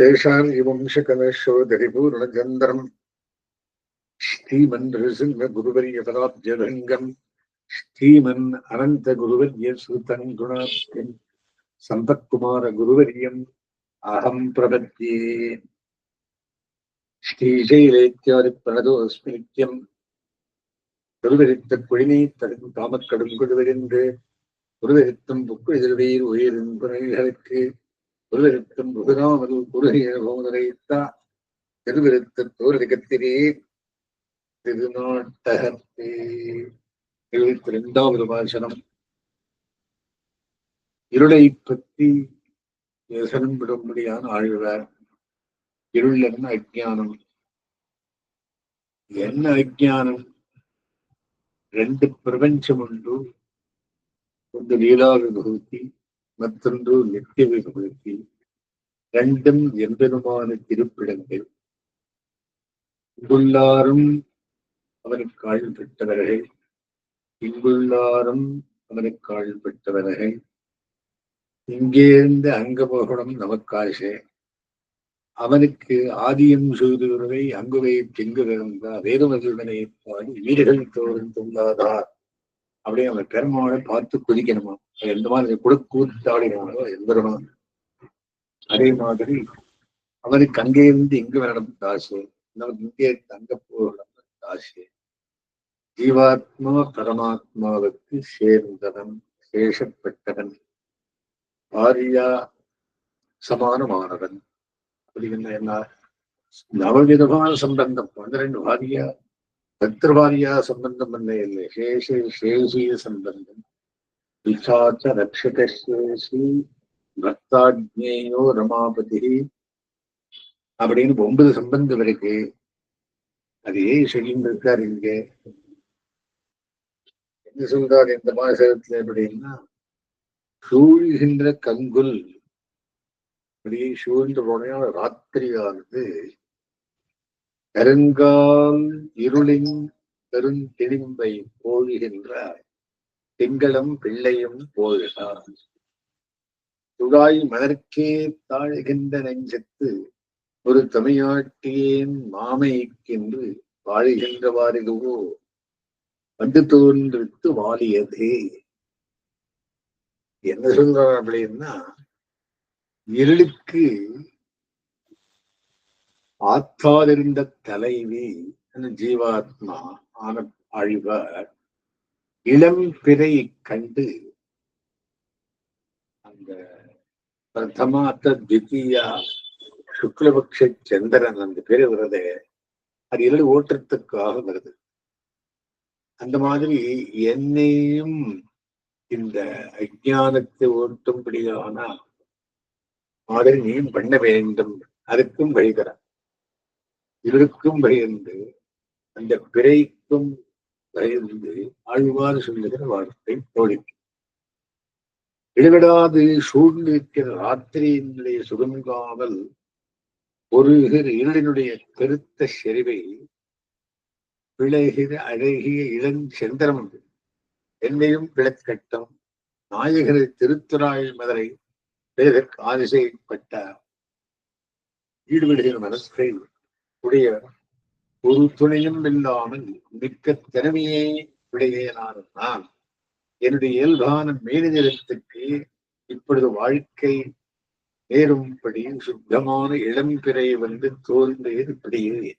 தேஷான் இவம்சகமேஷோ தரிபூர்ண சந்திரம் ஸ்ரீமன் ரிசிம்ம குருவரிய பதாப்ஜங்கம் ஸ்ரீமன் அனந்த குருவரிய சுதன் குணாப்தின் குருவரியம் அகம் பிரபத்யே ஸ்ரீஜைலேத்யாதி பிரணதோஸ்மி நித்யம் குருவரித்த குழினை தரும் தாமக்கடும் குழுவென்று குருவரித்தும் புக்குழிதழ்வீர் உயிரின் புனைகளுக்கு குருவிருத்தம் முருகாமது குருகோதரைத்தா திருவிருத்தம் தோரகத்திரே திருநாட்டகத்தே. எழுபத்தி ரெண்டாவது வாசனம் இருளை பற்றி வசனம் விடும்படியான ஆழ்வார். இருள் என்ன அஜானம் என்ன அஜானம் ரெண்டு பிரபஞ்சம் உண்டு. ஒன்று லீலா விபூதி மற்றொன்று நித்திய விபூதி ரெண்டும் எம்பெருமான திருப்பிடங்கள். இங்குள்ளாரும் அவனுக்கு ஆழ்பட்டவர்கள் இங்குள்ளாரும் அவனுக்கு ஆழ்பட்டவர்கள் இங்கேருந்து அங்க போகணும் நமக்காசை அவனுக்கு ஆதியம் சூதுவரை அங்குவை திங்கு இருந்தா வேறுமதுடனை பாடி வீடுகள் தோறும் துள்ளாதார். அப்படியே அவன் பெருமாளை பார்த்து குதிக்கணுமா? எந்த மாதிரி கூட கூத்தாடினாலோ அதே மாதிரி அவனுக்கு அங்கே இருந்து இங்கு வரணும் காசு நமக்கு இங்கே தங்க போகணும் காசு. ஜீவாத்மா பரமாத்மாவுக்கு சேர்ந்தவன் சேஷப்பட்டவன் ஆரியா சமானமானவன். அப்படிங்கிற என்ன நவவிதமான சம்பந்தம். பன்னிரண்டு வாரியா பத்திரவாரியா சம்பந்தம் பண்ண இல்லை? சேஷ சேஷிய சம்பந்தம். பிசாச்ச ரக்ஷகேஷி ரமாபதி அப்படின்னு ஒன்பது சம்பந்தம் இருக்கு. அதே ஏன் இருக்கார் இருக்காரு இங்க. என்ன சொல்றாரு இந்த மாசத்துல எப்படின்னா சூழ்கின்ற கங்குல். அப்படியே சூழ்ந்த உடனே ராத்திரியானது கருங்கால் இருளின் பெருந்தெளிம்பை போழுகின்றார் திங்களும் பிள்ளையும் போழுகார் துழாய் மலர்க்கே தாழ்கின்ற நெஞ்சத்து ஒரு தமிழாட்டியேன் மாமைக்கென்று வாழுகின்றவாரிதுவோ வந்து தோன்றித்து வாலியதே என்ன சொல்றார் அப்படின்னா இருளுக்கு ஆத்தாதிருந்த தலைவி ஜீவாத்மா ஆன அழிவர். இளம் பிறை கண்டு அந்த பிரதமாத்த தித்தியா சுக்லபக்ஷ சந்திரன் அந்த பேரு வருது அது இரு ஓட்டத்துக்காக வருது. அந்த மாதிரி என்னையும் இந்த அஜானத்தை ஓட்டும்படியான மாதிரி நீயும் பண்ண வேண்டும் அதுக்கும் வழிகிறார் இருளுக்கும் பயந்து அந்த பிறைக்கும் பயந்து ஆழ்வார் சொல்லுகிற வார்த்தை தோழிக்கு இடைவிடாது சூழ்ந்திருக்கிற ராத்திரியினுடைய சுகங்காவல் ஒரு இருளினுடைய கருத்த செறிவை விளைகிற அழகிய இளஞ்செந்தரம் என்னையும் பிளக்கட்டம் நாயகரை திருத்துறாய் மதுரை பேருக்கு ஆதிசைப்பட்ட ஈடுபடுகிற மனசை உடைய ஒரு துணையும் இல்லாமல் மிக்க திறமையே விடையேனான என்னுடைய இயல்பான மேலிநிலத்துக்கு இப்பொழுது வாழ்க்கை நேரும்படி சுத்தமான இளம்பிறை வந்து தோன்றியது இப்படியே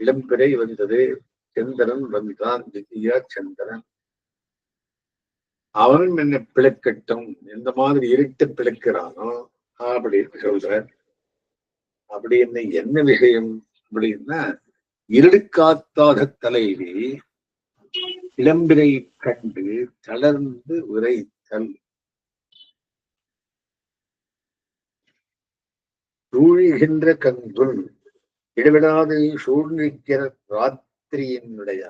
இளம்பிறை வந்தது சந்திரன் வந்தான் திவ்யா சந்திரன். அவனும் என்ன பிளக்கட்டும் எந்த மாதிரி இருட்டு பிளக்கிறானோ அப்படின்னு சொல்ற அப்படி என்ன என்ன விஷயம்? அப்படின்னா இருடுக்காத்தாத தலைவி இளம்பிரை கண்டு தளர்ந்து உரைத்தல். சூழிகின்ற கங்குள் இடைவிடாது சூழ்நிற்கிற ராத்திரியினுடைய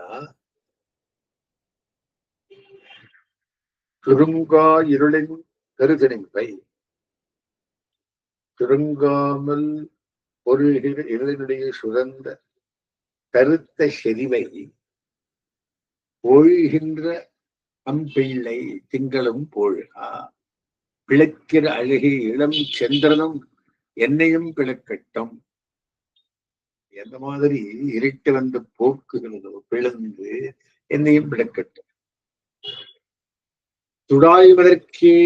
சுருங்கா இருளின் கருதணிப்பை சுருங்காமல் ஒரு இருளினுடைய சுரந்த கருத்த செறிவை ஒழுகின்ற அம்பிள்ளை திங்களும் போழுகா. பிழைக்கிற அழகிய இளம் சந்திரனும் என்னையும் பிளக்கட்டும். எந்த மாதிரி இருட்டு வந்து போக்குகளோ பிளந்து என்னையும் பிளக்கட்டும். துடாய்வதற்கே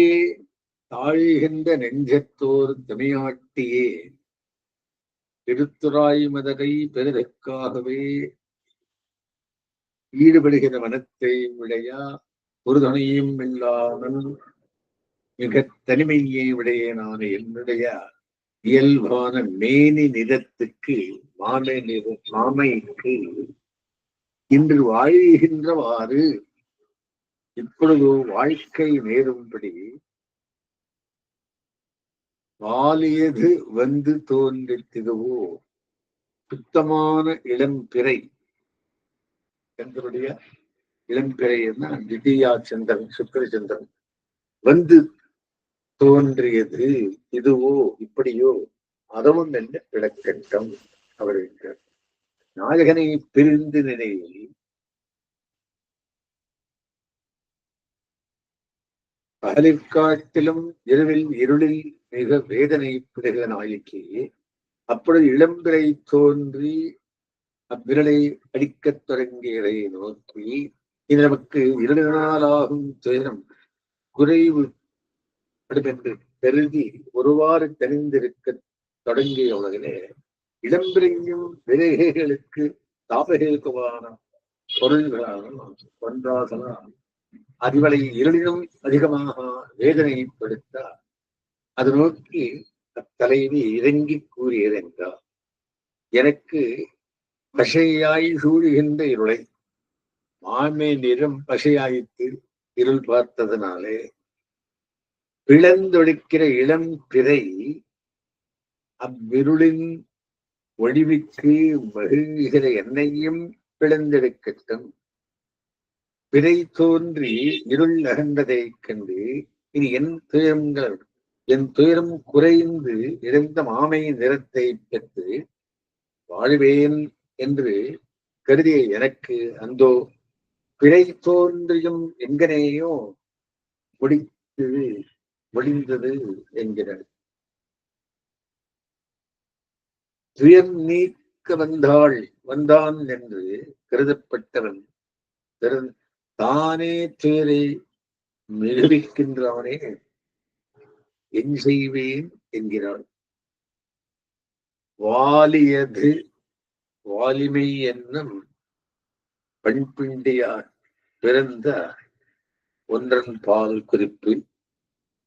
தாழ்கின்ற நெஞ்சத்தோர் தமிழ்நாட்டியே எடுத்துராய் மதகை பெறுதற்காகவே ஈடுபடுகிற மனத்தை விடையா ஒரு துணையும் இல்லாமல் மிக தனிமையை நான் என்னுடைய இயல்பான மேனி நிறத்துக்கு மாமை நிற மாமைக்கு இன்று வாழ்கின்றவாறு இப்பொழுது வாழ்க்கை நேரும்படி வாலியது வந்து தோன்றித்ததுவோ சுத்தமான இளம்பிறை. சந்திரனுடைய இளம்பிறை என்ன? திதியா சந்திரன் சுக்கர சந்திரன். வந்து தோன்றியது இதுவோ? இப்படியோ? அதவும் என்ன விளக்கட்டம். என்றார் நாயகனை பிரிந்து நிலையில் பகலிற்காட்டிலும் இரவில் இருளில் மிக வேதனைப்படுகிற நாயகி அப்பொழுது இளம்பிரை தோன்றி அவ்விரலை அடிக்கத் தொடங்கியதை நோக்கி இது நமக்கு இரண்டு நாளாகும் துயரம் குறைவு என்று கருதி ஒருவாறு தெரிந்திருக்க தொடங்கிய உலகிலே இடம்பிரியும் விரைகைகளுக்கு தாபகேதுவான பொருள்களான ஒன்றாகலாம். அதிவளை இருளிலும் அதிகமாக வேதனைப்படுத்த அது நோக்கி அத்தலைவி இறங்கி கூறியதென்றார் எனக்கு பசையாய் சூழுகின்ற இருளை மாமே நிறம் பசையாயித்து இருள் பார்த்ததனாலே பிளந்தொழிக்கிற இளம் பிறை அவ்விருளின் ஒளிவுக்கு மகிழ்கிற என்னையும் பிளந்தெடுக்கட்டும். விதை தோன்றி இருள் அகன்றதைக் கண்டு இனி என் துயரங்கள் என் துயரம் குறைந்து இறந்த மாமை நிறத்தை பெற்று வாழ்வேன் என்று கருதிய எனக்கு அந்தோ பிழை தோன்றியும் எங்கனேயோ முடித்து முடிந்தது என்கிறார். துயர் நீக்க வந்தாள் வந்தான் என்று கருதப்பட்டவன் தானே துயரை நிரூபிக்கின்றவனே. என் செய்வேன் என்கிறாள். வாலியது வாலிமை என்னும் பண்பிண்டியார் பிறந்த ஒன்றன் பால் குறிப்பு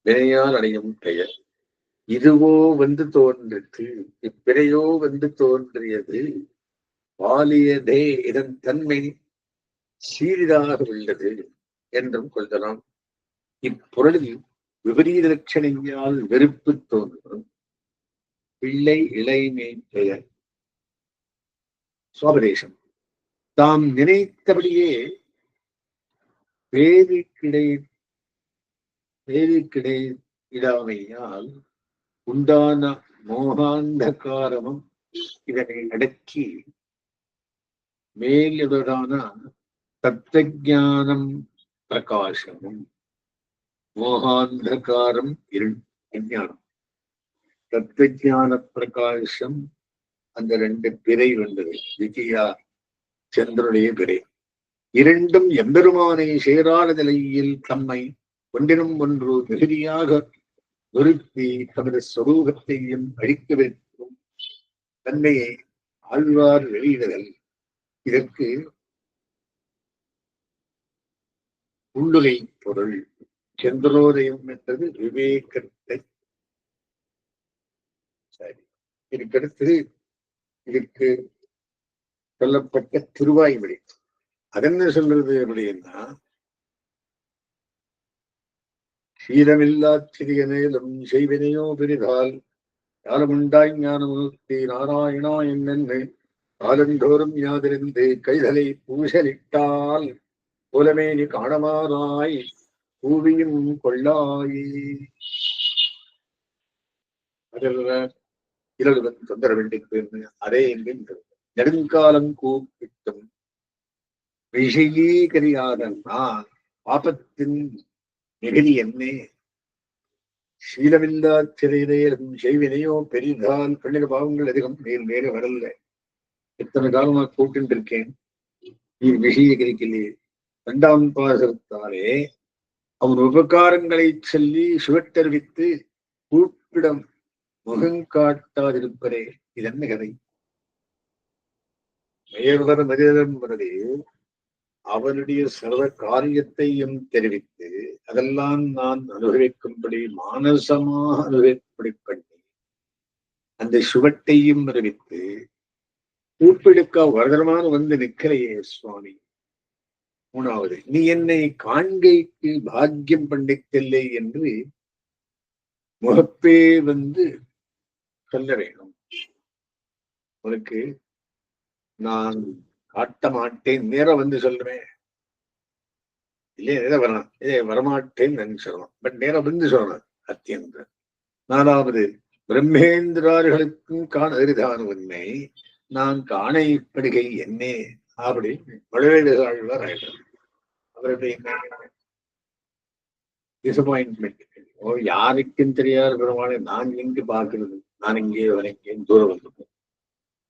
வினையால் அடையும் பெயர். இதுவோ வந்து தோன்றிற்று. இப்பிறையோ வந்து தோன்றியது வாலியதே இதன் தன்மை சீரிதாக உள்ளது என்றும் கொள்ளலாம். இப்பொருளில் விபரீத லட்சணியால் வெறுப்பு தோன்றும். பிள்ளை இளைமை பெயர். சுவாபதேசம். தாம் நினைத்தபடியே பேரு கிடை பேரு கிடை இடாமையால் உண்டான மோகாந்தகாரமும் இதனை அடக்கி மேலுடனான தத்துவானம் பிரகாசமும் மோகாந்தகாரம் இருள் அஞ்ஞானம் தத்துவஞான பிரகாசம் அந்த ரெண்டு பிறை வந்தது. விஜயா சந்திரனுடைய பிறை. இரண்டும் எம்பெருமானை சேராத நிலையில் தம்மை ஒன்றினும் ஒன்று மிகுதியாக நிறுத்தி தமது சொரூபத்தையும் அழிக்க வைக்கும் தன்மையை ஆழ்வார் வெளியிடுதல். இதற்கு உள்ளுகை பொருள் சந்திரோதயம் என்பது விவேகத்தை. சரி இதுக்கடுத்து இதுக்கு சொல்லப்பட்ட திருவாய்மொழி. அதென்ன சொல்றது அப்படின்னா சீரமில்லா சிறிய மேலும் செய்வினையோ பெரிதால் யாருமுண்டாய் ஞானமூர்த்தி நாராயணா என்னென்னு காலந்தோறும் யாதிருந்து கைதலை பூசலிட்டால் புலமே நீ காணமாறாய் பூவியும் கொள்ளாயே. அதில் தொந்தர தொந்தரவில்லைக்கு அதே என்கின்றது நெடுங்காலம் கூப்பிட்டும். விஷயீகரியாத நான் பாபத்தின் மிகுதி என்னே. சீலமில்லா சிறையிலேயும் செய்வினையோ பெரிதால் பெண்ணிட பாவங்கள் அதிகம் நீர் நேர வரல எத்தனை காலமா கூட்டு இருக்கேன் நீர் விஷயகிரிக்கலையே இரண்டாம் பாசத்தாலே அவன் உபகாரங்களை சொல்லி சுவட்டறிவித்து கூப்பிடம் முகங்காட்டாதிருப்பதே இதென்ன கதை மேல்வர மரியாதம் வரதே அவனுடைய சர்வ காரியத்தையும் தெரிவித்து அதெல்லாம் நான் அனுபவிக்கும்படி மானசமாக அனுபவிப்படி பண்ணி அந்த சுவட்டையும் அறிவித்து கூப்பிடுக்க வரதரமான வந்து நிற்கிறையே சுவாமி. மூணாவது நீ என்னை காண்கைக்கு பாக்கியம் பண்ணித்தில்லை என்று முகப்பே வந்து சொல்ல வேணும் உனக்கு நான் காட்ட மாட்டேன் நேரம் வந்து சொல்றேன் இல்லையே எதை வரலாம் இதே வரமாட்டேன் நான் சொல்லலாம் பட் நேரம் வந்து சொல்லலாம் அத்தியந்த நாலாவது பிரம்மேந்திரார்களுக்கும் காண அரிதான உண்மை நான் காண இப்படுகை என்னே? அப்படி வடவேடுகாழ்வார் அவருடைய டிசப்பாயின்மெண்ட் ஓ யாருக்கும் தெரியாத பெருமாளை நான் எங்கு பார்க்கிறது? நான் இங்கே வரைக்கும் தூரம் வந்திருக்கேன்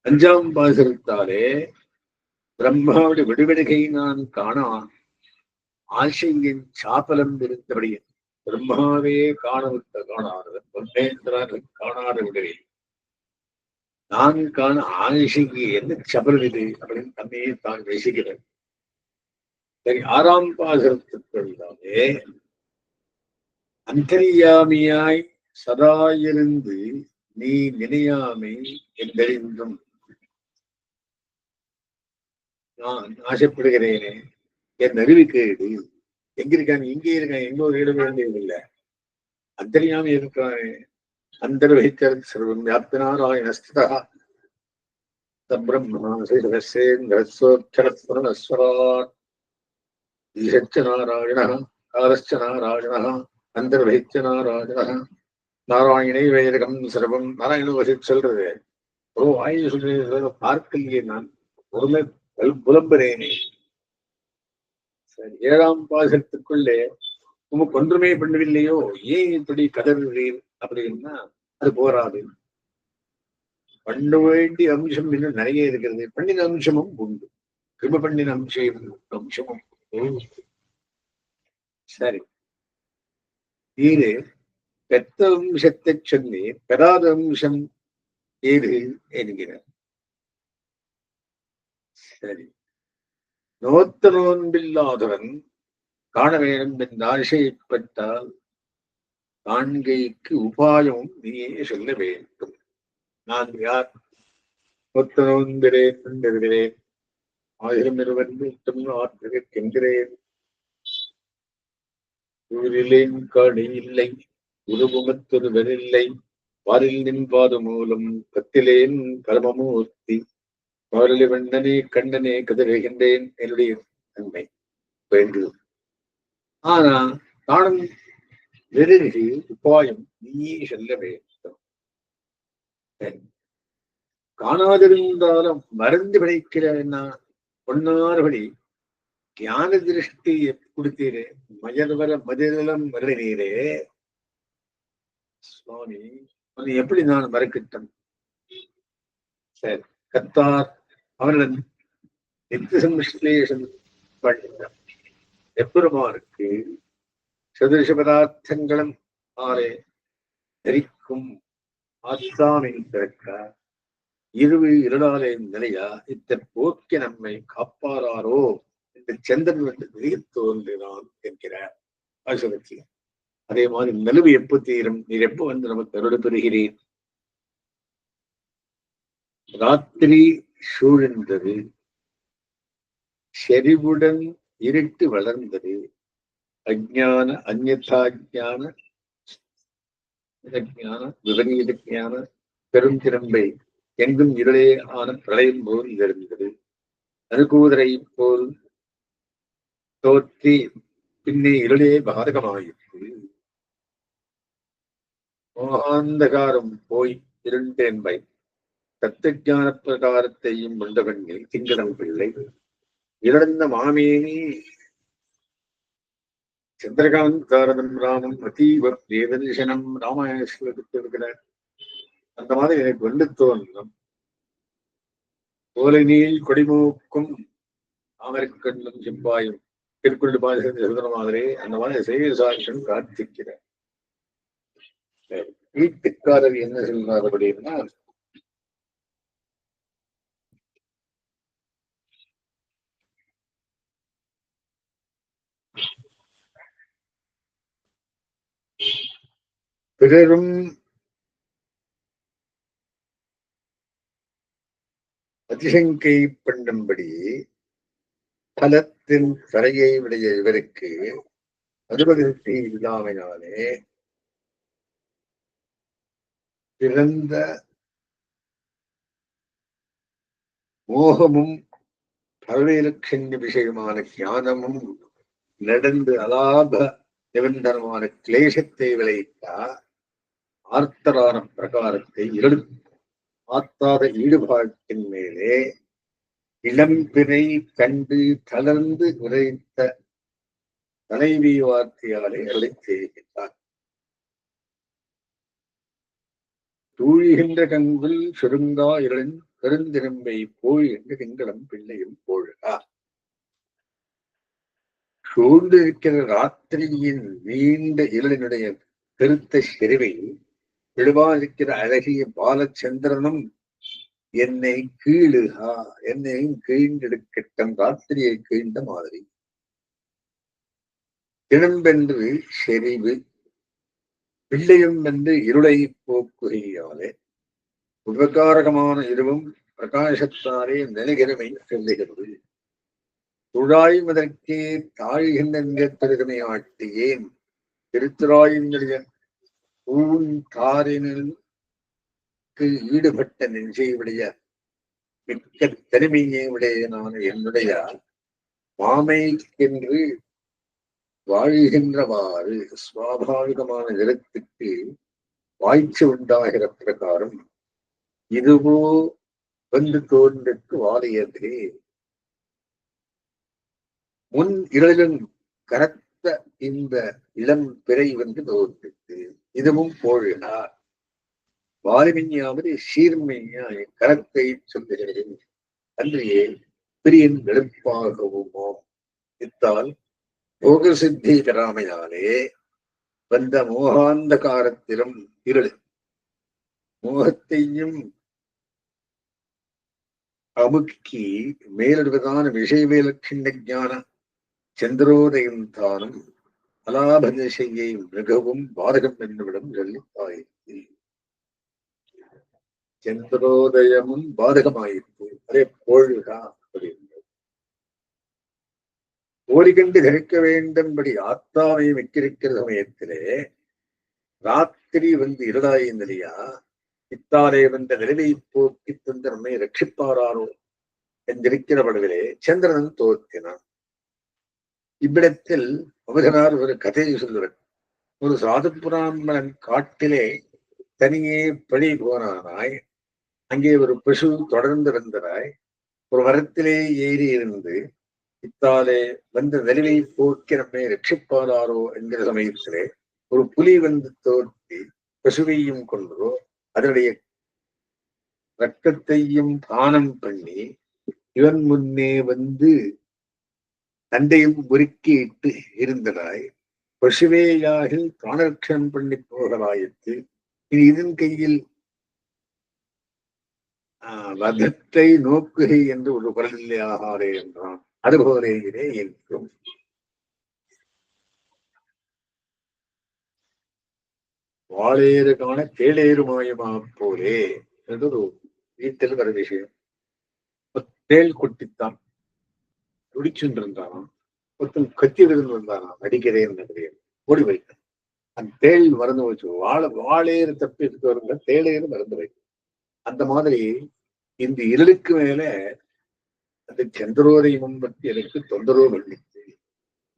அஞ்சாம் பாசனத்தாலே பிரம்மாவுடைய விடுவிடுகை நான் காணா ஆசையின் சாப்பலம் இருந்தபடியே பிரம்மாவே காணவிட்ட காணாத பிரம்மேந்திரன் காணாத விடுகை. நான் காண ஆசைக்கு என்ன சபலம் இது அப்படின்னு தன்னையே தான் ரசிக்கிறேன் சரி ஆறாம் பாசனத்திற்குள்ளாலே அந்தரியாமியாய் சதா இருந்து நீ நினையாமை என்றெறிந்தும் நான் ஆசைப்படுகிறேனே என் அறிவிக்கேடு எங்க இருக்கான் இங்கே இருக்கான் எங்க ஒரு இடம் வேண்டியதில்லை அந்தரியாமி இருக்கிறானே. அந்தர்வகித்தர் சர்வம் வியாப்தனாராயண ஸ்திதா சப்ரம்மணசேந்திரஸ்வரஸ்வராட் ஈஷச்ச நாராயண காலச்ச நாராயண அந்தர்வகிச்ச நாராயண நாராயணை வேதகம் சிரவம் நாராயண வசி சொல்றது. ஓ ஆயுத சொல்றது பார்க்கலையே நான். பொருளை புலம்புறேனே. சரி ஏழாம் பாசத்துக்குள்ளே உமக்கு ஒன்றுமே பண்ணவில்லையோ? ஏன் இப்படி கதறுகிறீர்? அப்படின்னா அது போராது பண்ண வேண்டிய அம்சம் இன்னும் நிறைய இருக்கிறது. பண்ணின அம்சமும் உண்டு. கிரும பண்ணின அம்சம் அம்சமும் சரி. இது பெத்த அம்சத்தை சொல்லி பெறாத அம்சம் ஏது என்கிறார். சரி. நோத்த நோன்பில்லாதவன் காண வேண்டும் என்று ஆசைப்பட்டால் காண்கைக்கு உபாயம் நீயே சொல்ல வேண்டும். நான் யார்? ஒத்தனோந்திரேன் நோன்பிறேன் ஆயிரம் இருவரும் ஆற்றுகின்றேன் ஊரிலேன் காடு இல்லை உருவமத்தொருவர் இல்லை. வாரில் நின்பாது மூலம் கத்திலேன் பரமமூர்த்தி வாரலி வண்ணனே கண்ணனே கதறுகின்றேன். என்னுடைய நன்மை. வேண்டும் ஆனா நானும் வெறுகி உபாயம் நீயே செல்ல வேண்டும். சரி. காணாதிருந்தாலும் மருந்து பிழைக்கிறேன்னா பொன்னார்வழி ஞான திருஷ்டி கொடுத்தீரே மயல்வர மதிலம் வருகிறீரே. சுவாமி உன்னை எப்படி நான் மறக்கட்டும்? சரி. கத்தார் அவரிடம் நித்திய சம்ஸ்லேஷன் பண்ணினார் எப்பெருமாருக்கு சதுரிஷ பதார்த்தங்களும் ஆலே தெரிக்கும் ஆத்தாமின் பிறக்க இருவு இருளாலே நிலையா இத்த போக்கி நம்மை காப்பாராரோ என்று சந்திரன் வந்து வெளியே தோன்றினான் என்கிறார். ஆசிரமத்தில் அதே மாதிரி நிலவு எப்போ தீரும்? நீர் எப்போ வந்து நமக்கு அருள் பெறுகிறேன் ராத்திரி சூழ்ந்தது செறிவுடன் இருட்டு வளர்ந்தது அஜான அந்நான ஞான விபரீத ஞான பெருந்திரம்பை எங்கும் இருளே ஆன பிரளயம் போல் இருந்தது அனுகூதரை போல் தோற்றி பின்னே இருளே பாதகமாயிற்று. மோகாந்தகாரம் போய் இருண்டென்பை தத்துவான பிரகாரத்தையும் உண்டவன்கள் திங்களம் பிள்ளை. இழந்த மாமேனி சந்திரகாந்த் தாரதம் ராமம் அதீவ வேதனிஷனம் ராமாயணத்தில் அந்த மாதிரி எனக்கு வந்து தோன்றும். ஓலை நீள் கொடிமூக்கும் தாமரைக்கண்ணும் செம்பாயும் திருக்குறள் பாடல் எழுதுன மாதிரி அந்த மாதிரி செய்ய சாட்சியம் கார்த்திக்கிறார் வீட்டுக்காரர் என்ன சொல்றார் அப்படின்னா பிறரும் அதிசங்கை பண்ணும்படி பலத்தின் தரையை விடைய இவருக்கு அனுபவத்தை இல்லாமையாலே பிறந்த மோகமும் பரவேலட்சண்ய விஷயமான ஞானமும் நடந்து அலாப நிபந்தனமான கிளேசத்தை விளைவித்தார். ஆர்த்தரான பிரகாரத்தை இருள் ஆத்தாத ஈடுபாட்டின் மேலே இளம்பிறை கண்டு தளர்ந்து விரைத்த தலைவி வார்த்தையாலே அருளை செய்கின்றார். தூழிகின்ற கங்குல் சுருங்கா இருளின் பெருந்திரும்பை போய் என்று திங்களம் பிள்ளையும் போழுகார் சூழ்ந்திருக்கிற ராத்திரியின் நீண்ட இருளினுடைய பெருத்த செறிவை விழுவாதிருக்கிற அழகிய பாலச்சந்திரனும் என்னை கீழுகா என்னையும் கீழ்ந்தெடுக்கட்டும் ராத்திரியை கீழ்ந்த மாதிரி. தினம்பென்று செறிவு பிள்ளையும் என்று இருளை போக்குகையாலே உபகாரகமான இருவும் பிரகாசத்தாரே நிலைகிறமை செல்லுகிறது. துழாய்வதற்கே தாழ்கின்ற திருகமை ஆட்டியேன் திருத்துராயின் ஊன் காரினில் ஈடுபட்ட நெஞ்சை உடைய மிக்க தனிமையை உடையனான என்னுடைய மாமைக்கென்று வாழ்கின்றவாறு சுவாபாவிகமான நிலத்துக்கு வாய்ச்சி உண்டாகிற பிரகாரம் இதுவோ வந்து தோன்றுக்கு வாழியதே முன் இரலும் கனத்த இந்த இளம் பிறை வந்து தோன்றிட்டு இதுவும் போழினார் வாலிமிஞ்சாவது சீர்மையாய் கரத்தை சொல்லுகிறேன். அன்றியே பிரியன் வெளுப்பாகவுமோ இத்தால் போக சித்தி தராமையாலே வந்த மோகாந்த காரத்திலும் இருள். மோகத்தையும் அமுக்கி மேலிடுவதான விஷயவேலட்சிண்ட ஞான சந்திரோதயம் தானும் அலாபதிசையை மிகவும் பாதகம் என்னுவிடம் சொல்லித்தாயிற்று சந்திரோதயமும் பாதகமாயிற்று. அதே பொழுகா அப்படின்றது ஓரிகண்டு தரிக்க வேண்டும்படி ஆத்தாவை வைக்கிருக்கிற சமயத்திலே ராத்திரி வந்து இருளாயிருந்தலையா இத்தாலே வந்த நிலவை போக்கி தந்த நம்மை என்றிருக்கிற படவிலே சந்திரன் தோற்றினான். இவ்விடத்தில் அவதனார் ஒரு கதையை சொல்லுவர் ஒரு சாது புராமணன் காட்டிலே தனியே பழி போனானாய் அங்கே ஒரு பசு தொடர்ந்து வந்ததாய் ஒரு மரத்திலே ஏறி இருந்து இத்தாலே வந்த நிலைவை போக்கி நம்மை ரட்சிப்பாராரோ என்கிற சமயத்திலே ஒரு புலி வந்து தோற்றி பசுவையும் கொன்றோ அதனுடைய ரத்தத்தையும் தானம் பண்ணி இவன் முன்னே வந்து தண்டையும் முறுக்கிட்டு இருந்ததாய். பசுவேயாகில் பிராணரட்சணம் பண்ணி போகலாயிற்று இனி இதன் கையில் ஆஹ் வதத்தை நோக்குகை என்று ஒரு குரலிலே ஆகாரே என்றான். அதுபோலேயே இருக்கும். வாழேறு காண தேளேறு மாயமா போலே. என்று ஒரு வீட்டில் வர விஷயம். தேள் கொட்டித்தான். துடிச்சுட்டு இருந்தானாம் ஒருத்தன் கத்தி எடுத்துட்டு வந்தானாம் அடிக்கிறேன் நினைக்கிறேன் ஓடி வைத்தான் அந்த தேள் மறந்து வச்சு வாழ வாழேறு தப்பி எடுத்து வருங்க தேளேறு மறந்து வைக்கும் அந்த மாதிரி இந்த இருளுக்கு மேல அந்த சந்திரோதயம் பற்றி எனக்கு தொந்தரவு பண்ணிச்சு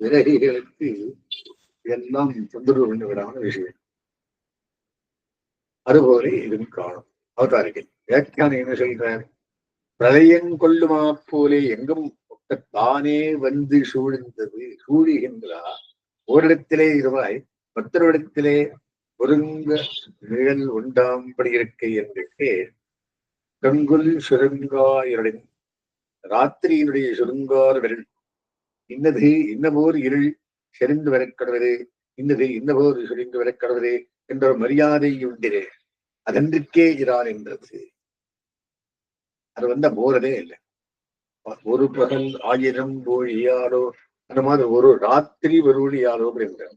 விரகிகளுக்கு எல்லாம் தொந்தரவு பண்ணி விடாம விஷயம் அதுபோல இதுவும் காணும். அவதாரிகள் வியாக்கியானம் என்ன சொல்றார் பிரளயம் கொள்ளுமா போலே எங்கும் தானே வந்து சூழ்ந்தது சூழுகின்றார் ஓரிடத்திலே இருவாய் மற்றொரிடத்திலே ஒருங்க நிழல் உண்டாம்படி இருக்கை என்று கங்குல் சுருங்காயுடன் ராத்திரியினுடைய சுருங்கார விரல். இன்னது இன்னபோர் இருள் செறிந்து வரக்கடவது இன்னது இன்னபோர் சுருங்கி வரக்கடவது என்ற ஒரு மரியாதை உண்டிரே அதன்றிற்கே இரான் என்றது. அது வந்த போறதே இல்லை. ஒரு பகல் ஆயிரம் ஒழியாரோ அந்த மாதிரி ஒரு ராத்திரி ஒரு ஒழியாரோ அப்படிங்கிறார்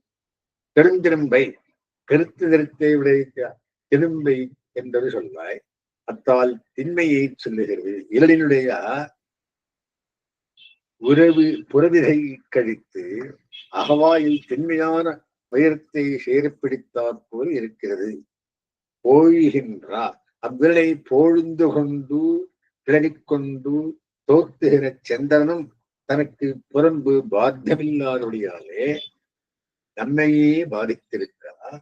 பெருந்திரும்பை கருத்து திருத்தை விளைவித்த திரும்பை என்பது சொல்வாய். அத்தால் திண்மையை சொல்லுகிறது. இரளினுடைய உறவு புறவிதை கழித்து அகவாயில் திண்மையான உயரத்தை சேரப்பிடித்தாற் போல் இருக்கிறது. போய்கின்றார் அவ்விரலை போழ்ந்து கொண்டு கிளறிக்கொண்டு தோத்துகிற சந்திரனும் தனக்கு புறம்பு பாத்தியமில்லாதபடியாலே நம்மையே பாதித்திருக்கிறார்.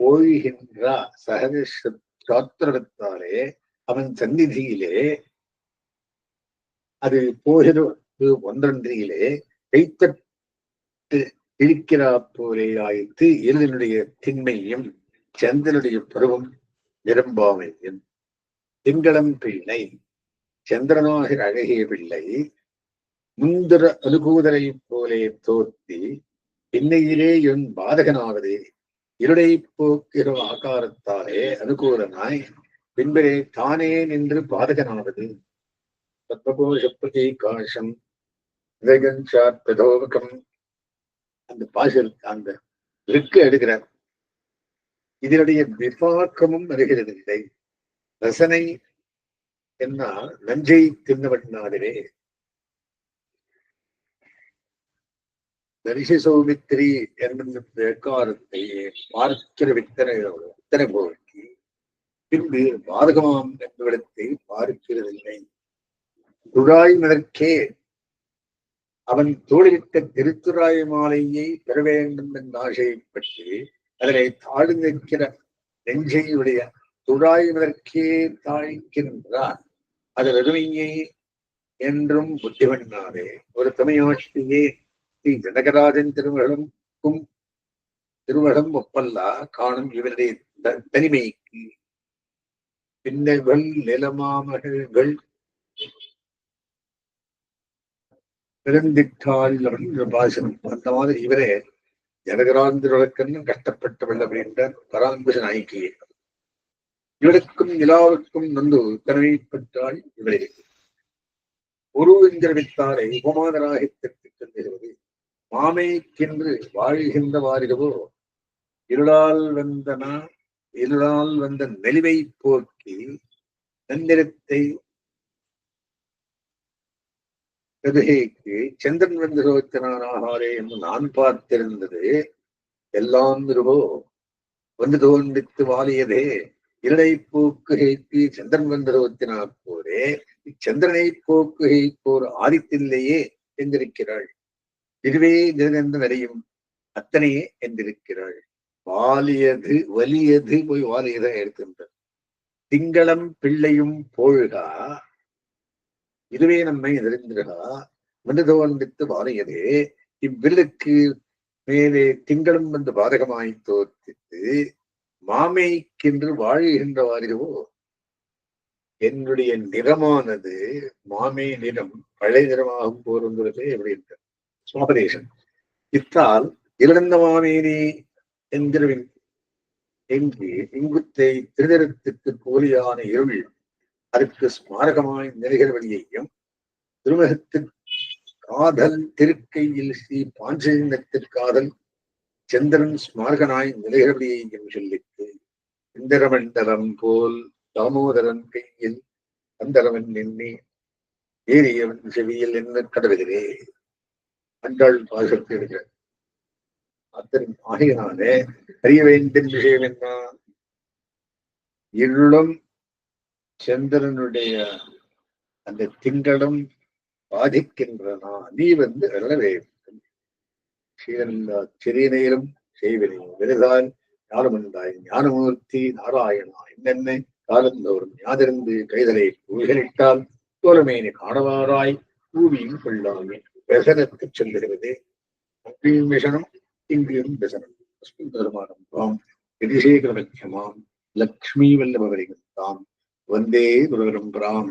போழ்கின்றா சகஜ சாத்திரத்தாலே அவன் சந்நிதியிலே அது போகிறது ஒன்றன்றியிலே கைத்தட்டு இழிக்கிறா போலே ஆயிற்று. இருளினுடைய திண்மையும் சந்திரனுடைய பருவம் நிரம்பாமையும் திங்களம் பிள்ளை சந்திரனாகிற அழகிய பிள்ளை முந்திர அனுகூதரை போலே தோற்றி பின்னையிலே என் பாதகனாவது. இருளை போக்கிற ஆகாரத்தாலே அனுகூலனாய் பின்பரே தானே நின்று பாதகனாவது. பத்மகோஷ பிரதீகாசம் பிரதோபகம் அந்த பாசல் அந்த இருக்கு எடுக்கிறார் இதனுடைய விபாக்கமும் வருகிறது இல்லை ரசனை என்ன நஞ்சை தின்னவண்ணாதிரே தரிசி சௌமித்திரி என்ற பார்க்கிற வித்தனையோடு வித்தனை போவதற்கு பின்பு பாதகமாம் என்பவிடத்தை பார்க்கிறதில்லை துழாய்வதற்கே அவன் தோழிவிட்ட திருத்துராய மாலையை பெற வேண்டும் என்ற ஆசைப்பட்டு அதனை தாழ்ந்திருக்கிற நிற்கிற நெஞ்சையுடைய துழாய்வதற்கே தாழ்கின்றார் அது வெறுமையை என்றும் புத்திவண்ணாரே ஒரு தமிழாட்சியே ஸ்ரீ ஜனகராஜன் திருமகளுக்கும் திருமகம் ஒப்பல்லா காணும் இவருடைய தனிமைக்கு. பின்னர்கள் நிலமாமகள்கள் பிறந்திட்டால் பாசனம் அந்த மாதிரி இவரே கஷ்டப்பட்டு கஷ்டப்பட்டவள் அப்படின்ற பராங்குஷ நாய்க்கியே இவருக்கும் நிலாவுக்கும் நந்து கனவைப்பட்டால் இவரே ஒரு என்கிறவித்தாரை உபமாதராக சொல்லுகிறது மாமைக்கென்று வாழ்கின்ற வாரிகவோ இருளால் வந்தனா இருளால் வந்த நெளிவை போக்கி நந்திரத்தை கதுகைக்கு சந்திரன் வந்து சோத்தினான் ஆகாரே என்று நான் பார்த்திருந்தது. எல்லாம் இருவோ வந்து தோன்றித்து வாலியதே. இல்லை போக்குகைக்கு சந்திரன் வந்து போரே இச்சந்திரனை போக்குகைக்கோர் ஆதித்தில்லையே என்றிருக்கிறாள். இதுவே ஜெகந்த நடையும் அத்தனையே என்றிருக்கிறாள். வாலியது வலியது போய் வாலியதான் எடுக்கின்றது திங்களம் பிள்ளையும் போழ்கா இதுவே நம்மை நிறைந்திருகா மனிதோன்பித்து தோன்றித்து வாலியதே இவ்வில்லுக்கு மேலே திங்களும் வந்து பாதகமாய் தோற்றித்து மாமேய்க்கென்று வாழ்கின்றவாரியவோ என்னுடைய நிறமானது மாமே நிறம் பழைய நிறமாகும் போருங்கிறதே எப்படி இருக்கு இத்தால் இழந்த மாமேனி என்கிற என்று இங்குத்தை திருநிறத்துக்கு போலியான இருள் அதற்கு ஸ்மாரகமாய் நெருகிற வழியையும் திருமகத்து காதல் திருக்கையில் ஸ்ரீ பாஞ்சலிங்கத்திற்காதல் சந்திரன் ஸ்மாரகனாய் நிலைகிறபடியையும் சொல்லித்து இந்திரமண்டலம் போல் தாமோதரன் கையில் அந்தரவன் எண்ணி ஏரியவன் செவியில் என்ன கடவுகிறே அன்றாள் பாசத்தை எடுக்கிறார் அத்தன் ஆகையினாலே அறிய வேண்டும் விஷயம் என்ன? இருளும் சந்திரனுடைய அந்த திங்களும் பாதிக்கின்றனா. நீ வந்து அருள வேண்டும். சிறியனையிலும் செய்வினையும் விருதால் ஞானமந்தாய் ஞானமூர்த்தி நாராயணா. என்னென்ன காலந்தோறும் யாதிருந்து கைதலை பூகலிட்டால் தோலமேனி காணவாராய். பூமியும் கொள்ளாமே. விசனத்துக்கு செல்லுகிறது. அங்கேயும் விசனம் இங்கேயும் விசனம் அஸ்மின் பெருமானம் தாம் எதிசேகரமக்கியமாம் லக்ஷ்மி வல்லபவரிகள் தாம். வந்தே குருவரம் பிராம்.